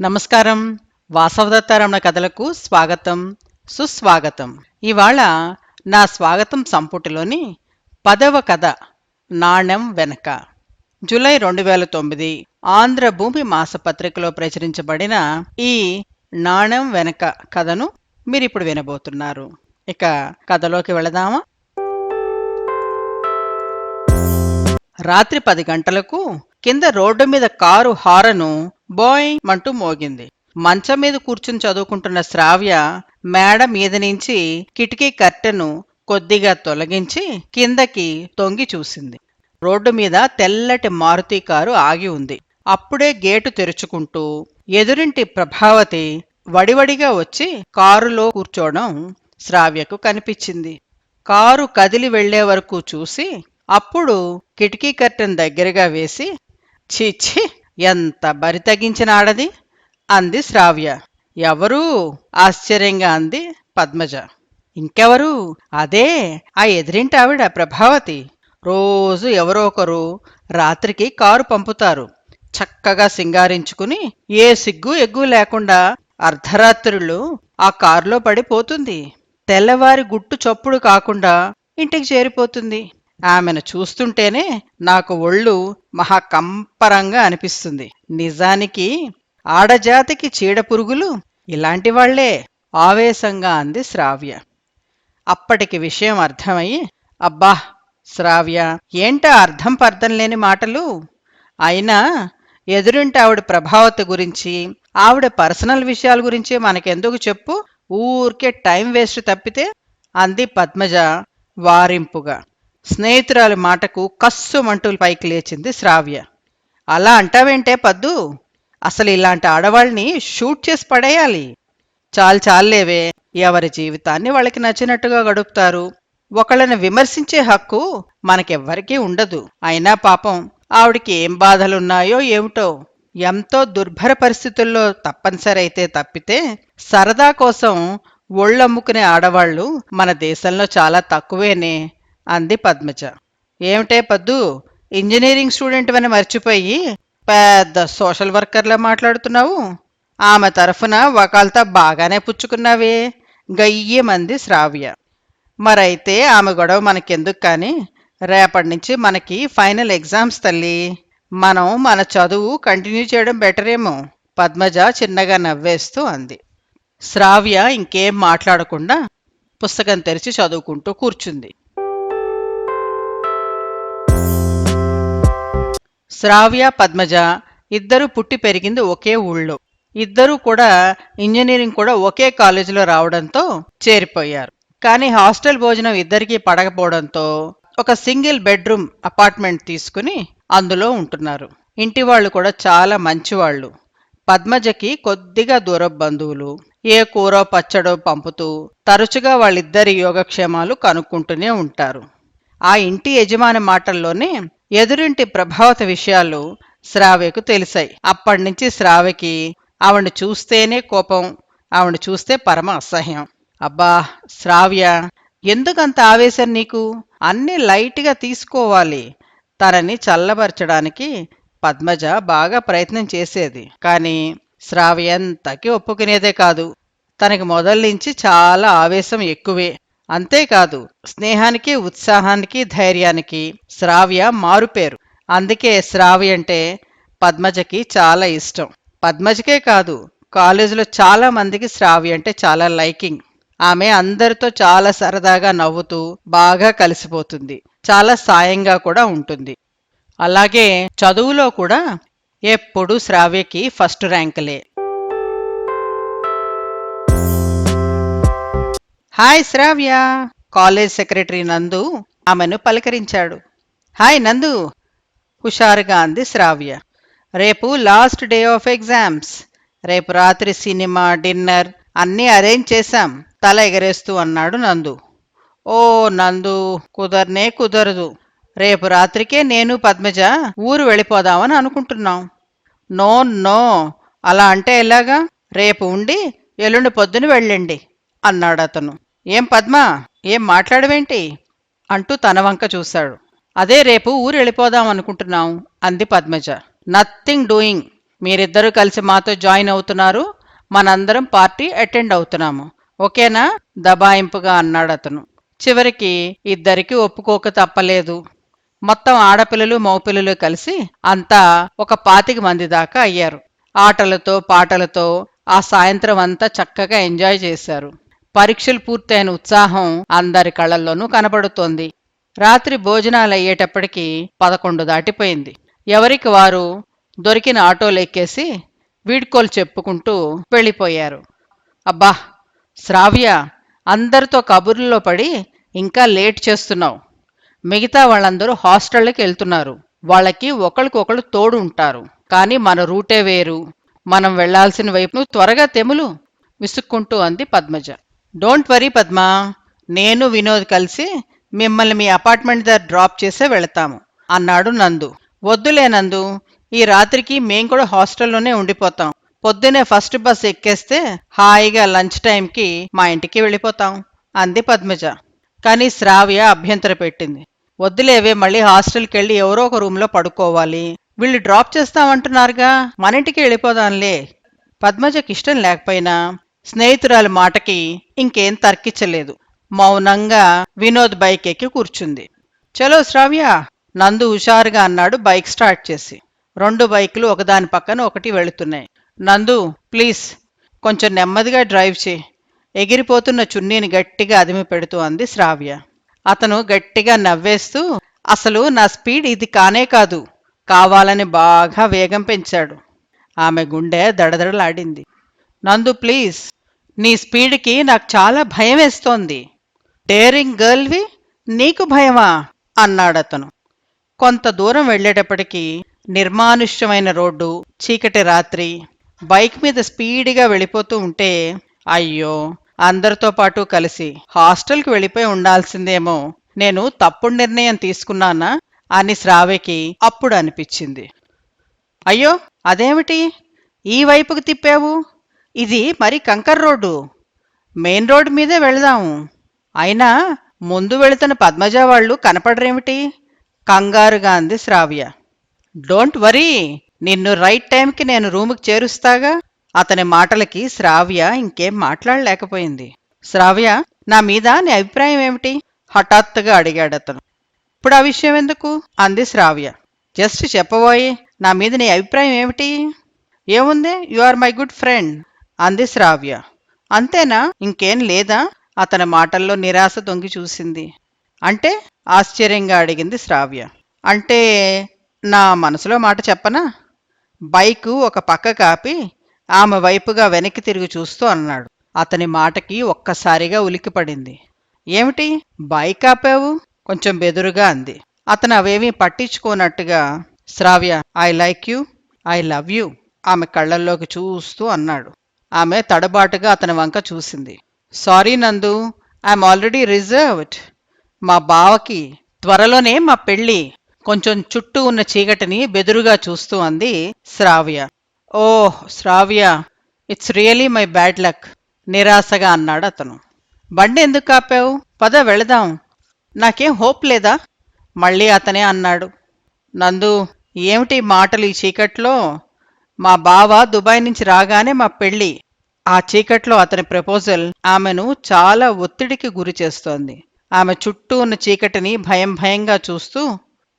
నమస్కారం. వాసవదత్తారమణ కథలకు స్వాగతం సుస్వాగతం. ఇవాళ నా స్వాగతం సంపుటిలోని పదవ కథ నాణెం వెనక. జూలై రెండు వేల తొమ్మిది ఆంధ్ర భూమి మాసపత్రికలో ప్రచురించబడిన ఈ నాణెం వెనక కథను మీరిప్పుడు వినబోతున్నారు. ఇక కథలోకి వెళదామా? రాత్రి పది గంటలకు కింద రోడ్డు మీద కారు హారను బోయ్ అంటూ మోగింది. మంచం మీద కూర్చుని చదువుకుంటున్న శ్రావ్య మేడ మీద నుంచి కిటికీ కట్టెను కొద్దిగా తొలగించి కిందకి తొంగి చూసింది. రోడ్డు మీద తెల్లటి మారుతి కారు ఆగి ఉంది. అప్పుడే గేటు తెరుచుకుంటూ ఎదురింటి ప్రభావతి వడివడిగా వచ్చి కారులో కూర్చోవడం శ్రావ్యకు కనిపించింది. కారు కదిలి వెళ్ళే వరకు చూసి అప్పుడు కిటికీ కర్టెన్ దగ్గరగా వేసి చీచి ఎంత బరి తగ్గించిన ఆడది? అంది శ్రావ్య. ఎవరు? ఆశ్చర్యంగా అంది పద్మజ. ఇంకెవరు? అదే ఆ ఎదిరింటి ఆవిడ ప్రభావతి. రోజు ఎవరో ఒకరు రాత్రికి కారు పంపుతారు. చక్కగా సింగారించుకుని ఏ సిగ్గు ఎగ్గు లేకుండా అర్ధరాత్రులు ఆ కారులో పడిపోతుంది. తెల్లవారి గుట్టు చప్పుడు కాకుండా ఇంటికి చేరిపోతుంది. ఆమెను చూస్తుంటేనే నాకు ఒళ్ళు మహాకంపరంగా అనిపిస్తుంది. నిజానికి ఆడజాతికి చీడపురుగులు ఇలాంటి వాళ్ళే ఆవేశంగా అంది శ్రావ్య. అప్పటికి విషయం అర్థమయ్యి అబ్బా శ్రావ్య ఏంటా అర్థం పర్థం లేని మాటలు? అయినా ఎదురింటి ఆవిడ ప్రభావత గురించి ఆవిడ పర్సనల్ విషయాల గురించి మనకెందుకు చెప్పు? ఊరికే టైం వేస్ట్ తప్పితే అంది పద్మజ వారింపుగా. స్నేహితురాలి మాటకు కస్సుమంటూ పైకి లేచింది శ్రావ్య. అలా అంటావేంటే పద్దు? అసలు ఇలాంటి ఆడవాళ్ళని షూట్ చేసి పడేయాలి. చాలు చాలేవే ఎవరి జీవితాన్ని వాళ్ళకి నచ్చినట్టుగా గడుపుతారు. ఒకళ్ళని విమర్శించే హక్కు మనకెవ్వరికీ ఉండదు. అయినా పాపం ఆవిడికి ఏం బాధలున్నాయో ఏమిటో ఎంతో దుర్భర పరిస్థితుల్లో తప్పనిసరైతే తప్పితే సరదా కోసం ఒళ్ళమ్ముకునే ఆడవాళ్ళు మన దేశంలో చాలా తక్కువేనే. అంది పద్మజ. ఏమిటే పద్దు? ఇంజనీరింగ్ స్టూడెంట్ అని మర్చిపోయి పెద్ద సోషల్ వర్కర్లా మాట్లాడుతున్నావు? ఆమె తరఫున వకాల్తా బాగానే పుచ్చుకున్నావే? గయ్యమంది శ్రావ్య. మరైతే ఆమె గొడవ మనకెందుకు కానీ? రేపటి నుంచి మనకి ఫైనల్ ఎగ్జామ్స్ తల్లి. మనం మన చదువు కంటిన్యూ చేయడం బెటరేమో? పద్మజ చిన్నగా నవ్వేస్తూ అంది. శ్రావ్య ఇంకేం మాట్లాడకుండా పుస్తకం తెరిచి చదువుకుంటూ కూర్చుంది. శ్రావ్య పద్మజ ఇద్దరు పుట్టి పెరిగింది ఒకే ఊళ్ళో. ఇద్దరూ కూడా ఇంజనీరింగ్ కూడా ఒకే కాలేజీలో రావడంతో చేరిపోయారు. కానీ హాస్టల్ భోజనం ఇద్దరికీ పడకపోవడంతో ఒక సింగిల్ బెడ్రూమ్ అపార్ట్మెంట్ తీసుకుని అందులో ఉంటున్నారు. ఇంటి వాళ్ళు కూడా చాలా మంచివాళ్ళు. పద్మజకి కొద్దిగా దూర బంధువులు. ఏ కూరో పచ్చడో పంపుతూ తరచుగా వాళ్ళిద్దరి యోగక్షేమాలు కనుక్కుంటూనే ఉంటారు. ఆ ఇంటి యజమాని మాటల్లోనే ఎదురింటి ప్రభావత విషయాలు శ్రావ్యకు తెలిసాయి. అప్పటినుంచి శ్రావ్యకి ఆవిడ చూస్తేనే కోపం ఆవిడ చూస్తే పరమ అసహ్యం. అబ్బా శ్రావ్య ఎందుకంత ఆవేశం నీకు? అన్నీ లైట్గా తీసుకోవాలి. తనని చల్లబరచడానికి పద్మజ బాగా ప్రయత్నం చేసేది. కానీ శ్రావ్య ఎంతకి ఒప్పుకునేదే కాదు. తనకి మొదల నుంచి చాలా ఆవేశం ఎక్కువే. అంతేకాదు స్నేహానికి ఉత్సాహానికి ధైర్యానికి శ్రావ్య మారుపేరు. అందుకే శ్రావ్య అంటే పద్మజకి చాలా ఇష్టం. పద్మజకే కాదు కాలేజీలో చాలా మందికి శ్రావ్య అంటే చాలా లైకింగ్. ఆమె అందరితో చాలా సరదాగా నవ్వుతూ బాగా కలిసిపోతుంది. చాలా సాయంగా కూడా ఉంటుంది. అలాగే చదువులో కూడా ఎప్పుడు శ్రావ్యకి first ర్యాంకులే. Hi Shravya. College secretary Nandu ఆమెను పలకరించాడు. హాయ్ నందు. హుషారుగా అంది శ్రావ్య. రేపు లాస్ట్ డే ఆఫ్ ఎగ్జామ్స్. రేపు రాత్రి సినిమా డిన్నర్ అన్నీ అరేంజ్ చేశాం. తల ఎగరేస్తూ అన్నాడు నందు. ఓ నందు కుదరనే కుదరదు. రేపు రాత్రికే నేను పద్మజ ఊరు వెళ్ళిపోదామని అనుకుంటున్నాం. No no. అలా అంటే ఎలాగా? రేపు ఉండి ఎల్లుండి పొద్దున వెళ్ళండి అన్నాడు అతను. ఏం పద్మ? ఏం మాట్లాడవేంటి? అంటూ తన వంక చూశాడు. అదే రేపు ఊరు వెళ్ళిపోదాం అనుకుంటున్నాం అంది పద్మజ. నథింగ్ డూయింగ్ మీరిద్దరూ కలిసి మాతో జాయిన్ అవుతున్నారు. మనందరం పార్టీ అటెండ్ అవుతున్నాము. ఓకేనా? దబాయింపుగా అన్నాడు అతను. చివరికి ఇద్దరికి ఒప్పుకోక తప్పలేదు. మొత్తం ఆడపిల్లలు మగపిల్లలు కలిసి అంతా ఒక పాతిక మంది దాకా అయ్యారు. ఆటలతో పాటలతో ఆ సాయంత్రం అంతా చక్కగా ఎంజాయ్ చేశారు. పరీక్షలు పూర్తయిన ఉత్సాహం అందరి కళ్ళల్లోనూ కనబడుతోంది. రాత్రి భోజనాలు అయ్యేటప్పటికీ పదకొండు దాటిపోయింది. ఎవరికి వారు దొరికిన ఆటోలు ఎక్కేసి వీడ్కోలు చెప్పుకుంటూ వెళ్ళిపోయారు. అబ్బా! శ్రావ్య అందరితో కబుర్లలో పడి ఇంకా లేట్ చేస్తున్నావు. మిగతా వాళ్ళందరూ హాస్టళ్ళకి వెళ్తున్నారు. వాళ్ళకి ఒకరికొకరు తోడు ఉంటారు. కానీ మన రూటే వేరు. మనం వెళ్ళాల్సిన వైపు త్వరగా తెములు! విసుక్కుంటూ అంది పద్మజ. డోంట్ వరీ పద్మ నేను వినోద్ కలిసి మిమ్మల్ని మీ అపార్ట్మెంట్ దగ్గర డ్రాప్ చేసే వెళతాము అన్నాడు నందు. వద్దులే నందు ఈ రాత్రికి మేం కూడా హాస్టల్లోనే ఉండిపోతాం. పొద్దునే ఫస్ట్ బస్ ఎక్కేస్తే హాయిగా లంచ్ టైంకి మా ఇంటికి వెళ్ళిపోతాం అంది పద్మజ. కానీ శ్రావ్య అభ్యంతర పెట్టింది. వద్దులేవే మళ్ళీ హాస్టల్కి వెళ్ళి ఎవరో ఒక రూమ్లో పడుకోవాలి. వీళ్ళు డ్రాప్ చేస్తామంటున్నారుగా మన ఇంటికి వెళ్ళిపోదాంలే. పద్మజకి ఇష్టం లేకపోయినా స్నేహితురాలి మాటకి ఇంకేం తర్కించలేదు. మౌనంగా వినోద్ బైక్ ఎక్కి కూర్చుంది. చలో శ్రావ్య నందు హుషారుగా అన్నాడు బైక్ స్టార్ట్ చేసి. రెండు బైకులు ఒకదాని పక్కన ఒకటి వెళుతున్నాయి. నందు ప్లీజ్ కొంచెం నెమ్మదిగా డ్రైవ్ చేయి. ఎగిరిపోతున్న చున్నీని గట్టిగా అదిమి పెడుతూ అంది శ్రావ్య. అతను గట్టిగా నవ్వేస్తూ అసలు నా స్పీడ్ ఇది కానే కాదు. కావాలని బాగా వేగం పెంచాడు. ఆమె గుండె దడదడలాడింది. నందు ప్లీజ్ నీ స్పీడ్కి నాకు చాలా భయం వేస్తోంది డేరింగ్ గర్ల్వి నీకు భయమా? అన్నాడతను. కొంత దూరం వెళ్ళేటప్పటికీ నిర్మానుష్యమైన రోడ్డు చీకటి రాత్రి బైక్ మీద స్పీడ్గా వెళ్ళిపోతూ ఉంటే అయ్యో! అందరితో పాటు కలిసి హాస్టల్కి వెళ్ళిపోయి ఉండాల్సిందేమో నేను తప్పుడు నిర్ణయం తీసుకున్నానా? అని శ్రావ్యకి అప్పుడు అనిపించింది. అయ్యో! అదేమిటి? ఈ వైపుకు తిప్పావు? ఇది మరి కంకర్ రోడ్డు. మెయిన్ రోడ్డు మీదే వెళదాము. అయినా ముందు వెళుతున్న పద్మజ వాళ్ళు కనపడరేమిటి? కంగారుగా అంది శ్రావ్య. డోంట్ వరీ నిన్ను రైట్ టైంకి నేను రూముకి చేరుస్తాగా? అతని మాటలకి శ్రావ్య ఇంకేం మాట్లాడలేకపోయింది. శ్రావ్య నా మీద నీ అభిప్రాయం ఏమిటి? హఠాత్తుగా అడిగాడు అతను. ఇప్పుడు ఆ విషయం ఎందుకు? అంది శ్రావ్య. జస్ట్ చెప్పబోయి నా మీద నీ అభిప్రాయం ఏమిటి? ఏముంది? You are my good friend. అంది శ్రావ్య. అంతేనా? ఇంకేం లేదా? అతని మాటల్లో నిరాశ తొంగి చూసింది. అంటే? ఆశ్చర్యంగా అడిగింది శ్రావ్య. అంటే నా మనసులో మాట చెప్పనా? బైకు ఒక పక్క కాపి ఆమె వైపుగా వెనక్కి తిరిగి చూస్తూ అన్నాడు. అతని మాటకి ఒక్కసారిగా ఉలిక్కిపడింది. ఏమిటి? బైక్ ఆపావు? కొంచెం బెదురుగా అంది. అతను అవేమీ పట్టించుకోనట్టుగా Shravya I like you I love you ఆమె కళ్ళల్లోకి చూస్తూ అన్నాడు. ఆమె తడబాటుగా అతని వంక చూసింది. సారీ నందు ఐఎమ్ ఆల్రెడీ రిజర్వ్డ్. మా బావకి త్వరలోనే మా పెళ్ళి. కొంచెం చుట్టూ ఉన్న చీకటిని బెదురుగా చూస్తూ అంది శ్రావ్య. ఓ Shravya it's really my bad luck నిరాశగా అన్నాడు అతను. బండి ఎందుకు కాపావు పద వెళదాం. నాకేం హోప్ లేదా? మళ్ళీ అతనే అన్నాడు. నందు ఏమిటి మాటలు ఈ చీకట్లో? మా బావ దుబాయ్ నుంచి రాగానే మా పెళ్ళి. ఆ చీకట్లో అతని ప్రపోజల్ ఆమెను చాలా ఒత్తిడికి గురి చేస్తోంది. ఆమె చుట్టూ ఉన్న చీకటిని భయం భయంగా చూస్తూ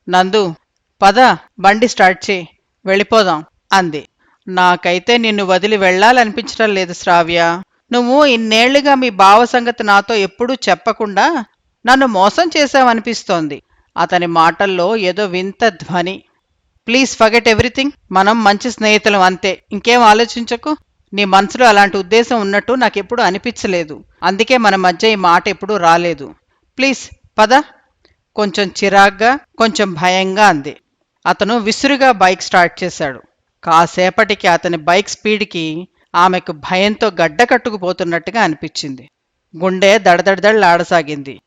నందు పద బండి స్టార్ట్ చేయి వెళ్ళిపోదాం అంది. నాకైతే నిన్ను వదిలి వెళ్ళాలనిపించడం లేదు శ్రావ్య. నువ్వు ఇన్నేళ్ళుగా మీ బావ సంగతి నాతో ఎప్పుడూ చెప్పకుండా నన్ను మోసం చేశావనిపిస్తోంది. అతని మాటల్లో ఏదో వింత ధ్వని. ప్లీజ్ ఫగెట్ ఎవ్రీథింగ్ మనం మంచి స్నేహితులం అంతే. ఇంకేం ఆలోచించకు? నీ మనసులో అలాంటి ఉద్దేశం ఉన్నట్టు నాకెప్పుడు అనిపించలేదు. అందుకే మన మధ్య ఈ మాట ఎప్పుడూ రాలేదు. ప్లీజ్ పద. కొంచెం చిరాగ్గా కొంచెం భయంగా అంది. అతను విసురుగా బైక్ స్టార్ట్ చేశాడు. కాసేపటికి అతని బైక్ స్పీడ్కి ఆమెకు భయంతో గడ్డ కట్టుకుపోతున్నట్టుగా అనిపించింది. గుండె దడదడదడలాడసాగింది.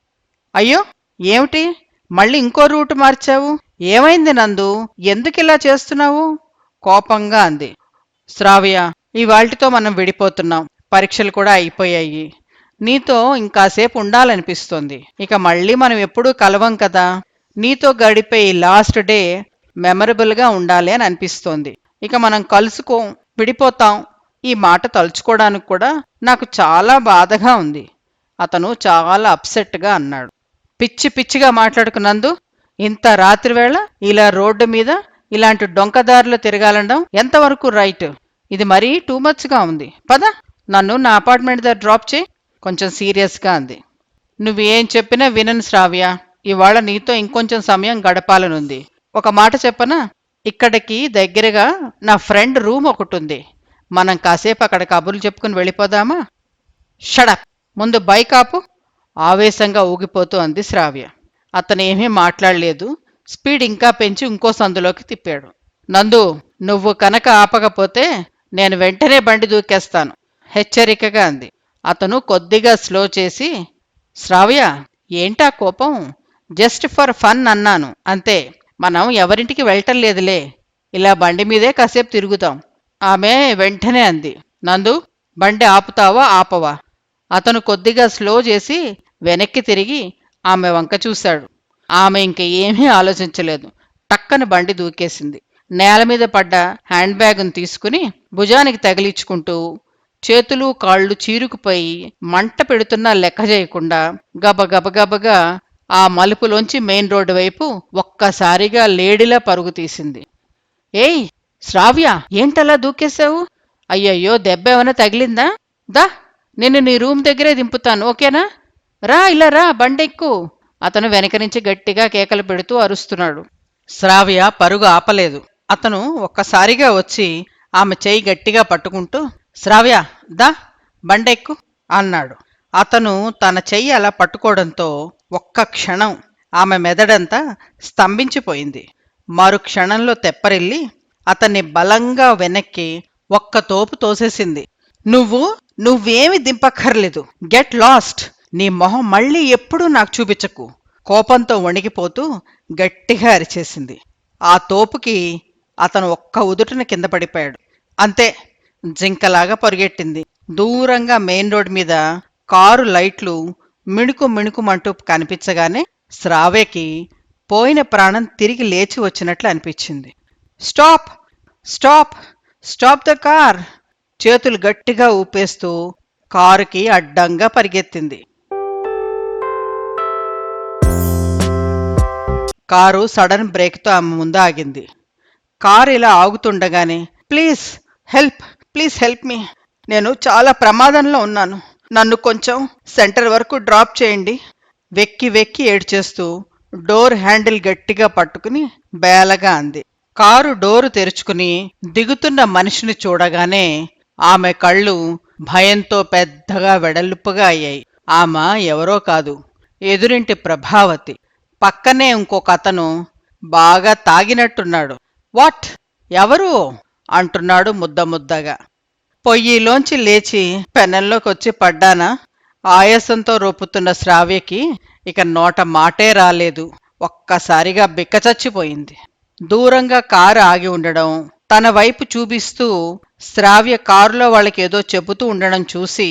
అయ్యో ఏమిటి? మళ్ళీ ఇంకో రూటు మార్చావు? ఏమైంది నందు? ఎందుకిలా చేస్తున్నావు? కోపంగా అంది. శ్రావ్య ఇవాళ్టితో మనం విడిపోతున్నాం. పరీక్షలు కూడా అయిపోయాయి. నీతో ఇంకాసేపు ఉండాలనిపిస్తోంది. ఇక మళ్ళీ మనం ఎప్పుడూ కలవం కదా? నీతో గడిపే ఈ లాస్ట్ డే మెమరబుల్గా ఉండాలి అని అనిపిస్తోంది. ఇక మనం కలుసుకోం విడిపోతాం. ఈ మాట తలుచుకోవడానికి కూడా నాకు చాలా బాధగా ఉంది. అతను చాలా అప్సెట్గా అన్నాడు. పిచ్చి పిచ్చిగా మాట్లాడుకున్నందు ఇంత రాత్రివేళ ఇలా రోడ్డు మీద ఇలాంటి డొంకదారులు తిరగాలనడం ఎంతవరకు రైట్? ఇది మరీ టూ మచ్గా ఉంది. పద నన్ను నా అపార్ట్మెంట్ దగ్గర డ్రాప్ చేయి. కొంచెం సీరియస్గా అంది. నువ్వేం చెప్పినా వినను శ్రావ్య. ఇవాళ నీతో ఇంకొంచెం సమయం గడపాలనుంది. ఒక మాట చెప్పనా? ఇక్కడికి దగ్గరగా నా ఫ్రెండ్ రూమ్ ఒకటి ఉంది మనం కాసేపు అక్కడ కబుర్లు చెప్పుకుని వెళ్ళిపోదామా? షడప్. ముందు బైక్ ఆపు. ఆవేశంగా ఊగిపోతూ అంది శ్రావ్య. అతనేమీ మాట్లాడలేదు. స్పీడ్ ఇంకా పెంచి ఇంకో సందులోకి తిప్పాడు. నందు నువ్వు కనుక ఆపకపోతే నేను వెంటనే బండి దూకేస్తాను. హెచ్చరికగా అంది. అతను కొద్దిగా స్లో చేసి శ్రావ్య ఏంటా కోపం? జస్ట్ ఫర్ ఫన్ అన్నాను. అంతే. మనం ఎవరింటికి వెళ్ళటం లేదులే. ఇలా బండి మీదే కాసేపు తిరుగుతాం. ఆమె వెంటనే అంది. నందు బండి ఆపుతావా ఆపవా? అతను కొద్దిగా స్లో చేసి వెనక్కి తిరిగి ఆమె వంక చూశాడు. ఆమె ఇంక ఏమీ ఆలోచించలేదు. టక్కన బండి దూకేసింది. నేల మీద పడ్డ హ్యాండ్ బ్యాగ్ను తీసుకుని భుజానికి తగిలించుకుంటూ చేతులు కాళ్ళు చీరుకుపోయి మంట పెడుతున్నా లెక్క చేయకుండా గబగబగబగా ఆ మలుపులోంచి మెయిన్ రోడ్డు వైపు ఒక్కసారిగా లేడిలా పరుగు తీసింది. ఏయ్ శ్రావ్య ఏంటలా దూకేశావు? అయ్యయ్యో దెబ్బ ఏమైనా తగిలిందా? దా నిన్ను నీ రూమ్ దగ్గరే దింపుతాను ఓకేనా? రా ఇలా రా బండెక్కు. అతను వెనక నుంచి గట్టిగా కేకలు పెడుతూ అరుస్తున్నాడు. శ్రావ్య పరుగు ఆపలేదు. అతను ఒక్కసారిగా వచ్చి ఆమె చేయి గట్టిగా పట్టుకుంటూ శ్రావ్య దా బండెక్కు అన్నాడు. అతను తన చెయ్యి అలా పట్టుకోవడంతో ఒక్క క్షణం ఆమె మెదడంతా స్తంభించిపోయింది. మరు క్షణంలో తెప్పరిల్లి అతన్ని బలంగా వెనక్కి ఒక్క తోపు తోసేసింది. నువ్వు నువ్వేమి దింపక్కర్లేదు. Get lost. నీ మొహం మళ్ళీ ఎప్పుడూ నాకు చూపించకు. కోపంతో వణికిపోతూ గట్టిగా అరిచేసింది. ఆ తోపుకి అతను ఒక్క ఉదుటిన కింద పడిపోయాడు. అంతే జింకలాగా పరిగెట్టింది. దూరంగా మెయిన్ రోడ్ మీద కారు లైట్లు మిణుకు మిణుకుమంటూ కనిపించగానే శ్రావ్యకి పోయిన ప్రాణం తిరిగి లేచి వచ్చినట్లు అనిపించింది. Stop! Stop! Stop the car! చేతులు గట్టిగా ఊపేస్తూ కారుకి అడ్డంగా పరిగెత్తింది. కారు సడన్ బ్రేక్తో ఆమె ముందు ఆగింది కారు ఇలా ఆగుతుండగానే please help please help me. నేను చాలా ప్రమాదంలో ఉన్నాను. నన్ను కొంచెం సెంటర్ వరకు డ్రాప్ చేయండి. వెక్కి వెక్కి ఏడ్చేస్తూ డోర్ హ్యాండిల్ గట్టిగా పట్టుకుని బేలగా అంది. కారు డోరు తెరుచుకుని దిగుతున్న మనిషిని చూడగానే ఆమె కళ్ళు భయంతో పెద్దగా వెడల్పుగా అయ్యాయి. ఆమె ఎవరో కాదు ఎదురింటి ప్రభావతి. పక్కనే ఇంకొక అతను బాగా తాగినట్టున్నాడు. వాట్? ఎవరు? అంటున్నాడు ముద్ద ముద్దగా. పొయ్యిలోంచి లేచి పెనంలోకి వచ్చి పడ్డానా? ఆయాసంతో రోపుతున్న శ్రావ్యకి ఇక నోట మాటే రాలేదు. ఒక్కసారిగా బిక్కచచ్చిపోయింది దూరంగా కారు ఆగి ఉండడం తన వైపు చూపిస్తూ శ్రావ్య కారులో వాళ్ళకి ఏదో చెబుతూ ఉండడం చూసి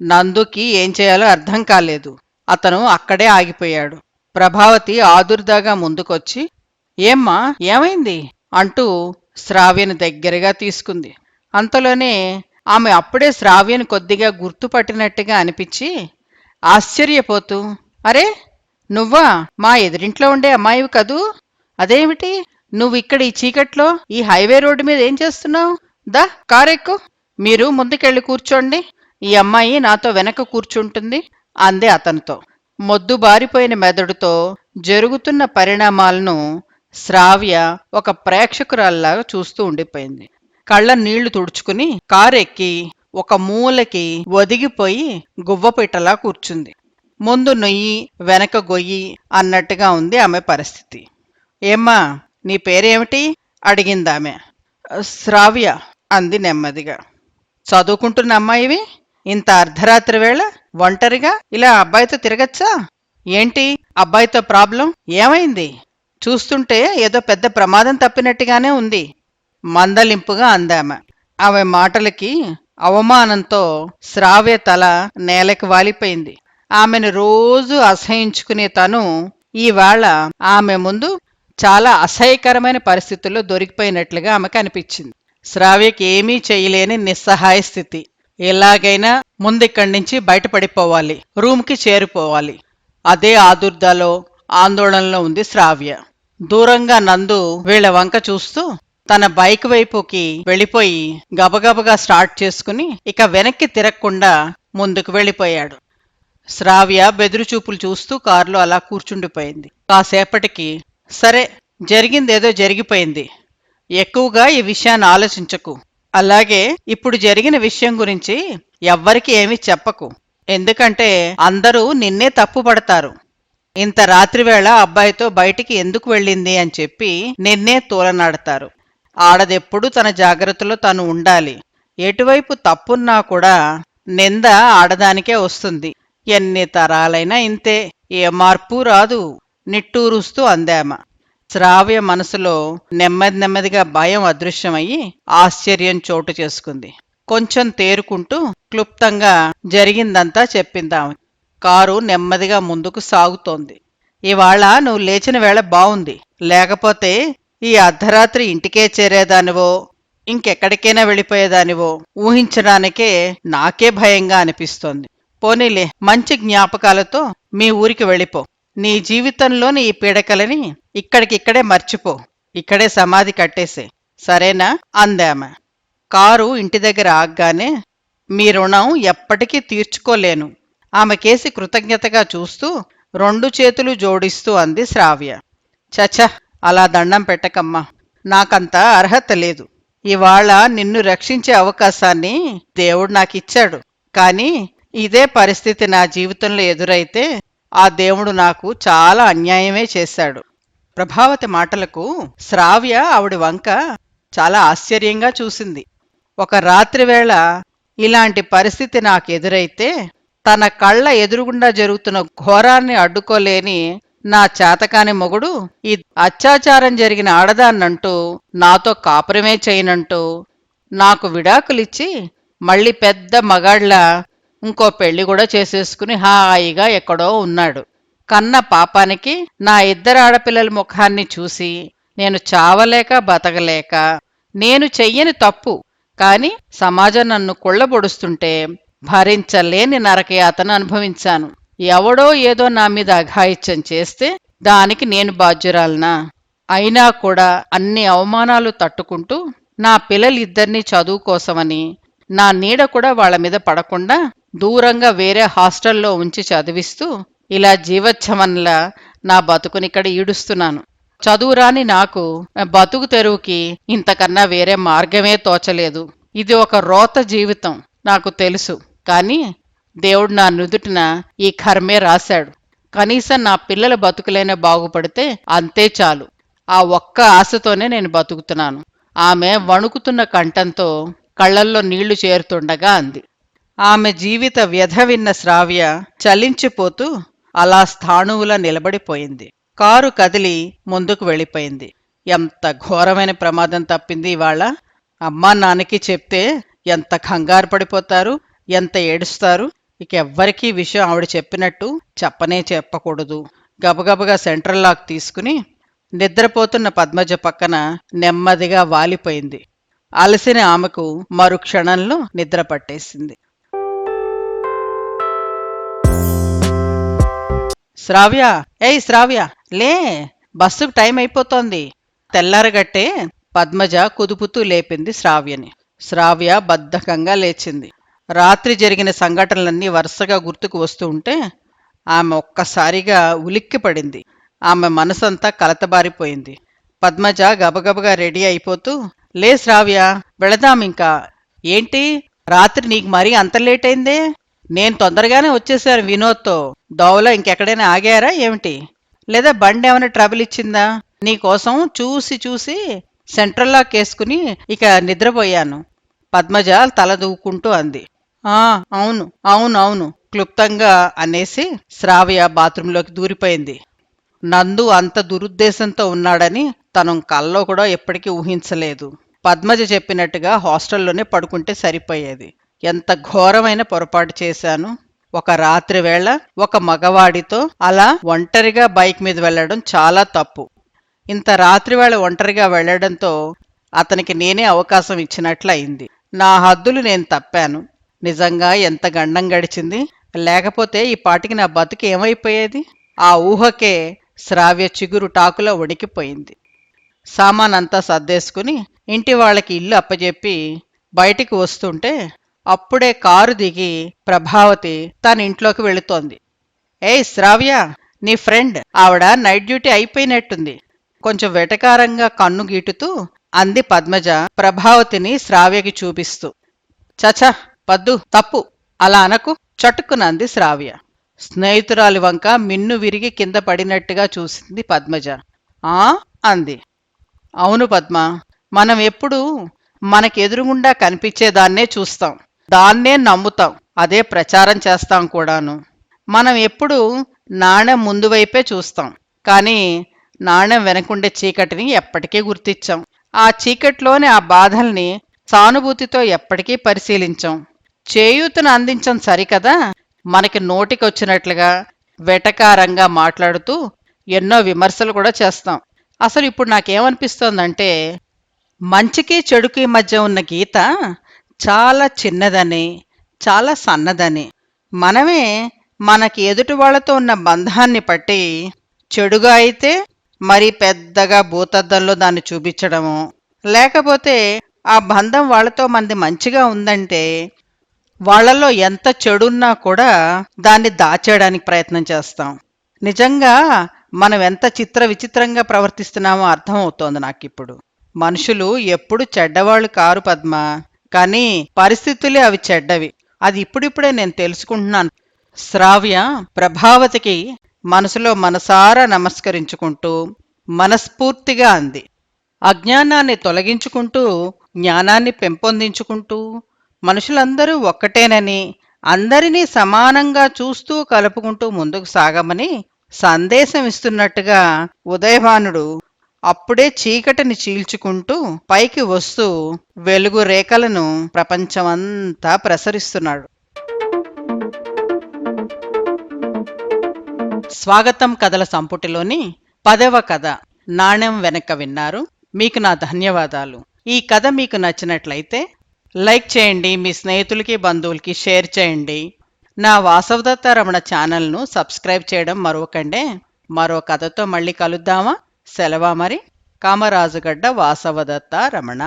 నందుకి ఏం చేయాలో అర్థం కాలేదు. అతను అక్కడే ఆగిపోయాడు. ప్రభావతి ఆదుర్దాగా ముందుకొచ్చి ఏమ్మా ఏమైంది? అంటూ శ్రావ్యను దగ్గరగా తీసుకుంది. అంతలోనే ఆమె అప్పుడే శ్రావ్యను కొద్దిగా గుర్తుపట్టినట్టుగా అనిపించి ఆశ్చర్యపోతూ అరే నువ్వా? మా ఎదురింట్లో ఉండే అమ్మాయివి కదూ? అదేమిటి? నువ్వు ఇక్కడ ఈ చీకట్లో ఈ హైవే రోడ్డు మీద ఏం చేస్తున్నావు? దా కారెక్కు. మీరు ముందుకెళ్ళి కూర్చోండి. ఈ అమ్మాయి నాతో వెనక కూర్చుంటుంది అందే అతనితో. మొద్దుబారిపోయిన మెదడుతో జరుగుతున్న పరిణామాలను శ్రావ్య ఒక ప్రేక్షకురాల్లాగా చూస్తూ ఉండిపోయింది. కళ్ళ నీళ్ళు తుడుచుకుని కారెక్కి ఒక మూలకి ఒదిగిపోయి గువ్వపిట్టలా కూర్చుంది. ముందు నొయ్యి వెనక గొయ్యి అన్నట్టుగా ఉంది ఆమె పరిస్థితి. ఏమ్మా నీ పేరేమిటి? అడిగిందామె. శ్రావ్య అంది నెమ్మదిగా. చదువుకుంటున్న అమ్మాయివి? ఇంత అర్ధరాత్రి వేళ ఒంటరిగా ఇలా అబ్బాయితో తిరగచ్చా? ఏంటి? అబ్బాయితో ప్రాబ్లం ఏమైంది? చూస్తుంటే ఏదో పెద్ద ప్రమాదం తప్పినట్టుగానే ఉంది. మందలింపుగా అందామె. ఆమె మాటలకి అవమానంతో శ్రావ్య తల నేలకు వాలిపోయింది. ఆమెను రోజు అసహించుకునే తను ఈవేళ ఆమె ముందు చాలా అసహ్యకరమైన పరిస్థితుల్లో దొరికిపోయినట్లుగా ఆమెకు అనిపించింది శ్రావ్యకి ఏమీ చేయలేని నిస్సహాయ స్థితి. ఎలాగైనా ముందిక్కడి నుంచి బయటపడిపోవాలి రూమ్కి చేరిపోవాలి. అదే ఆదుర్దాలో ఆందోళనలో ఉంది శ్రావ్య. దూరంగా నందు వీళ్ళ వంక చూస్తూ తన బైక్ వైపుకి వెళ్ళిపోయి గబగబగా స్టార్ట్ చేసుకుని ఇక వెనక్కి తిరగకుండా ముందుకు వెళ్ళిపోయాడు. శ్రావ్య బెదురుచూపులు చూస్తూ కారులో అలా కూర్చుండిపోయింది. కాసేపటికి సరే జరిగిందేదో జరిగిపోయింది. ఎక్కువగా ఈ విషయాన్ని ఆలోచించకు. అలాగే ఇప్పుడు జరిగిన విషయం గురించి ఎవ్వరికి ఏమీ చెప్పకు. ఎందుకంటే అందరూ నిన్నే తప్పుపడతారు ఇంత రాత్రివేళ అబ్బాయితో బయటికి ఎందుకు వెళ్ళింది అని చెప్పి నిన్నే తూలనాడతారు. ఆడదెప్పుడు తన జాగ్రత్తలో తను ఉండాలి. ఎటువైపు తప్పున్నా కూడా నింద ఆడదానికే వస్తుంది. ఎన్ని తరాలైనా ఇంతే. ఏ మార్పు రాదు. నిట్టూరుస్తూ అందామ. శ్రావ్య మనసులో నెమ్మది నెమ్మదిగా భయం అదృశ్యమయ్యి ఆశ్చర్యం చోటు చేసుకుంది. కొంచెం తేరుకుంటూ క్లుప్తంగా జరిగిందంతా చెప్పిందామె కారు నెమ్మదిగా ముందుకు సాగుతోంది. ఇవాళ నువ్వు లేచిన వేళ బావుంది. లేకపోతే ఈ అర్ధరాత్రి ఇంటికే చేరేదానివో ఇంకెక్కడికైనా వెళ్ళిపోయేదానివో ఊహించడానికే నాకే భయంగా అనిపిస్తోంది. పోనీలే మంచి జ్ఞాపకాలతో మీ ఊరికి వెళ్ళిపో. నీ జీవితంలోని ఈ పీడకలని ఇక్కడికిక్కడే మర్చిపో. ఇక్కడే సమాధి కట్టేసే. సరేనా? అందామె. కారు ఇంటి దగ్గర ఆగ్గానే మీ రుణం ఎప్పటికీ తీర్చుకోలేను. ఆమె కేసి కృతజ్ఞతగా చూస్తూ రెండు చేతులు జోడిస్తూ అంది శ్రావ్య. చచ అలా దండం పెట్టకమ్మా. నాకంత అర్హత లేదు. ఇవాళ నిన్ను రక్షించే అవకాశాన్ని దేవుడు నాకిచ్చాడు. కానీ ఇదే పరిస్థితి నా జీవితంలో ఎదురైతే ఆ దేవుడు నాకు చాలా అన్యాయమే చేశాడు. ప్రభావతి మాటలకు శ్రావ్య ఆవిడ వంక చాలా ఆశ్చర్యంగా చూసింది. ఒక రాత్రివేళ ఇలాంటి పరిస్థితి నాకు ఎదురైతే తన కళ్ళ ఎదురుగుండా జరుగుతున్న ఘోరాన్ని అడ్డుకోలేని నా చేతకాని మొగుడు ఈ అత్యాచారం జరిగిన ఆడదాన్నంటూ నాతో కాపురమే చేయనంటూ నాకు విడాకులిచ్చి మళ్ళీ పెద్ద మగాళ్ళ ఇంకో పెళ్ళి కూడా చేసేసుకుని హాయిగా ఎక్కడో ఉన్నాడు. కన్న పాపానికి నా ఇద్దరు ఆడపిల్లల ముఖాన్ని చూసి నేను చావలేక బతకలేక నేను చెయ్యని తప్పు కాని సమాజం నన్ను కుళ్ళబొడుస్తుంటే భరించలేని నరకయాతను అనుభవించాను. ఎవడో ఏదో నా మీద అఘాయిత్యం చేస్తే దానికి నేను బాధ్యురాలనా? అయినా కూడా అన్ని అవమానాలు తట్టుకుంటూ నా పిల్లలిద్దరినీ చదువు కోసమని నా నీడ కూడా వాళ్ళ మీద పడకుండా దూరంగా వేరే హాస్టల్లో ఉంచి చదివిస్తూ ఇలా జీవచ్ఛమన్లా నా బతుకునిక్కడ ఈడుస్తున్నాను. చదువురాని నాకు బతుకు తెరువుకి ఇంతకన్నా వేరే మార్గమే తోచలేదు. ఇది ఒక రోత జీవితం నాకు తెలుసు. కానీ దేవుడు నా నుదుటిన ఈ కర్మే రాశాడు. కనీసం నా పిల్లల బతుకులైనా బాగుపడితే అంతే చాలు. ఆ ఒక్క ఆశతోనే నేను బతుకుతున్నాను. ఆమె వణుకుతున్న కంఠంతో కళ్ళల్లో నీళ్ళు చేరుతుండగా అంది. ఆమె జీవిత వ్యధ విన్న శ్రావ్య చలించిపోతూ అలా స్థాణువులా నిలబడిపోయింది. కారు కదిలి ముందుకు వెళ్ళిపోయింది. ఎంత ఘోరమైన ప్రమాదం తప్పింది ఇవాళ. అమ్మా నాన్నకి చెప్తే ఎంత కంగారు పడిపోతారు ఎంత ఏడుస్తారు. ఇక ఎవ్వరికీ విషయం ఆవిడ చెప్పినట్టు చెప్పనే చెప్పకూడదు. గబగబగా సెంట్రల్ లాక్ తీసుకుని నిద్రపోతున్న పద్మజ పక్కన నెమ్మదిగా వాలిపోయింది. అలసిన ఆమెకు మరు క్షణంలో నిద్ర పట్టేసింది. శ్రావ్య ఏయ్ శ్రావ్య లే బస్సుకు టైం అయిపోతోంది. తెల్లారగట్టే పద్మజ కుదుపుతూ లేపింది శ్రావ్యని. శ్రావ్య బద్ధకంగా లేచింది. రాత్రి జరిగిన సంఘటనలన్నీ వరుసగా గుర్తుకు వస్తూ ఉంటే ఆమె ఒక్కసారిగా ఉలిక్కి పడింది ఆమె మనసంతా కలతబారిపోయింది. పద్మజ గబగబగా రెడీ అయిపోతూ లే శ్రావ్య వెళదాం ఇంకా. ఏంటి? రాత్రి నీకు మరీ అంత లేట్ అయిందే? నేను తొందరగానే వచ్చేసాను వినోద్తో. దోవలో ఇంకెక్కడైనా ఆగారా ఏమిటి? లేదా బండి ఏమైనా ట్రబుల్ ఇచ్చిందా? నీకోసం చూసి చూసి సెంట్రల్ లాక్ వేసుకుని ఇక నిద్రపోయాను. పద్మజ తల దూకుంటూ అంది. ఆ అవును అవును అవును క్లుప్తంగా అనేసి శ్రావ్య బాత్రూంలోకి దూరిపోయింది. నందు అంత దురుద్దేశంతో ఉన్నాడని తను కల్లో కూడా ఎప్పటికీ ఊహించలేదు. పద్మజ చెప్పినట్టుగా హాస్టల్లోనే పడుకుంటే సరిపోయేది. ఎంత ఘోరమైన పొరపాటు చేశాను. ఒక రాత్రి వేళ ఒక మగవాడితో అలా ఒంటరిగా బైక్ మీద వెళ్ళడం చాలా తప్పు. ఇంత రాత్రివేళ ఒంటరిగా వెళ్ళడంతో అతనికి నేనే అవకాశం ఇచ్చినట్లయింది. నా హద్దులు నేను తప్పాను. నిజంగా ఎంత గండం గడిచింది. లేకపోతే ఈ పాటికి నా బతుకు ఏమైపోయేది? ఆ ఊహకే శ్రావ్య చిగురు టాకులో ఉడికిపోయింది. సామానంతా సర్దేసుకుని ఇంటి వాళ్ళకి ఇల్లు అప్పజెప్పి బయటికి వస్తుంటే అప్పుడే కారు దిగి ప్రభావతి తన ఇంట్లోకి వెళుతోంది. ఏయ్ శ్రావ్య నీ ఫ్రెండ్ ఆవిడ నైట్ డ్యూటీ అయిపోయినట్టుంది. కొంచెం వెటకారంగా కన్ను గీటుతూ అంది పద్మజ ప్రభావతిని శ్రావ్యకి చూపిస్తూ. చచ పద్దు తప్పు అలా అనకు చటుక్కునంది శ్రావ్య. స్నేహితురాలి వంక మిన్ను విరిగి కింద పడినట్టుగా చూసింది పద్మజ. ఆ? అంది. అవును పద్మ మనం ఎప్పుడూ మనకెదురుగుండా కనిపించేదాన్నే చూస్తాం. దాన్నే నమ్ముతాం. అదే ప్రచారం చేస్తాం కూడాను. మనం ఎప్పుడు నాణెం ముందు వైపే చూస్తాం. కానీ నాణెం వెనకుండే చీకటిని ఎప్పటికీ గుర్తించాం. ఆ చీకటిలోని ఆ బాధల్ని సానుభూతితో ఎప్పటికీ పరిశీలించాం. చేయూతను అందించం సరికదా? మనకి నోటికొచ్చినట్లుగా వెటకారంగా మాట్లాడుతూ ఎన్నో విమర్శలు కూడా చేస్తాం. అసలు ఇప్పుడు నాకేమనిపిస్తోందంటే మంచికి చెడుకి మధ్య ఉన్న గీత చాలా చిన్నదని చాలా సన్నదని. మనమే మనకి ఎదుటి వాళ్ళతో ఉన్న బంధాన్ని పట్టి చెడుగా అయితే మరి పెద్దగా భూతద్దంలో దాన్ని చూపించడము. లేకపోతే ఆ బంధం వాళ్ళతో మనది మంచిగా ఉందంటే వాళ్ళలో ఎంత చెడున్నా కూడా దాన్ని దాచేయడానికి ప్రయత్నం చేస్తాం. నిజంగా మనం ఎంత చిత్ర విచిత్రంగా ప్రవర్తిస్తున్నామో అర్థం అవుతోంది నాకిప్పుడు. మనుషులు ఎప్పుడు చెడ్డవాళ్ళు కారు పద్మ కానీ పరిస్థితులే అవి చెడ్డవి. అది ఇప్పుడిప్పుడే నేను తెలుసుకుంటున్నాను. శ్రావ్య ప్రభావతికి మనసులో మనసారా నమస్కరించుకుంటూ మనస్ఫూర్తిగా అంది. అజ్ఞానాన్ని తొలగించుకుంటూ జ్ఞానాన్ని పెంపొందించుకుంటూ మనుషులందరూ ఒక్కటేనని అందరినీ సమానంగా చూస్తూ కలుపుకుంటూ ముందుకు సాగమని సందేశం ఇస్తున్నట్టుగా ఉదయభానుడు అప్పుడే చీకటిని చీల్చుకుంటూ పైకి వస్తూ వెలుగు రేఖలను ప్రపంచమంతా ప్రసరిస్తున్నాడు. స్వాగతం కథల సంపుటిలోని పదవ కథ. నాణ్యం వెనక విన్నారు. మీకు నా ధన్యవాదాలు. ఈ కథ మీకు నచ్చినట్లయితే లైక్ చేయండి మీ స్నేహితులకి బంధువులకి షేర్ చేయండి. నా వాసవదత్త రమణ ఛానల్ను సబ్స్క్రైబ్ చేయడం మరొకండే మరో కథతో మళ్ళీ కలుద్దామా? సెలవా మరి కామరాజుగడ్డ వాసవదత్త రమణ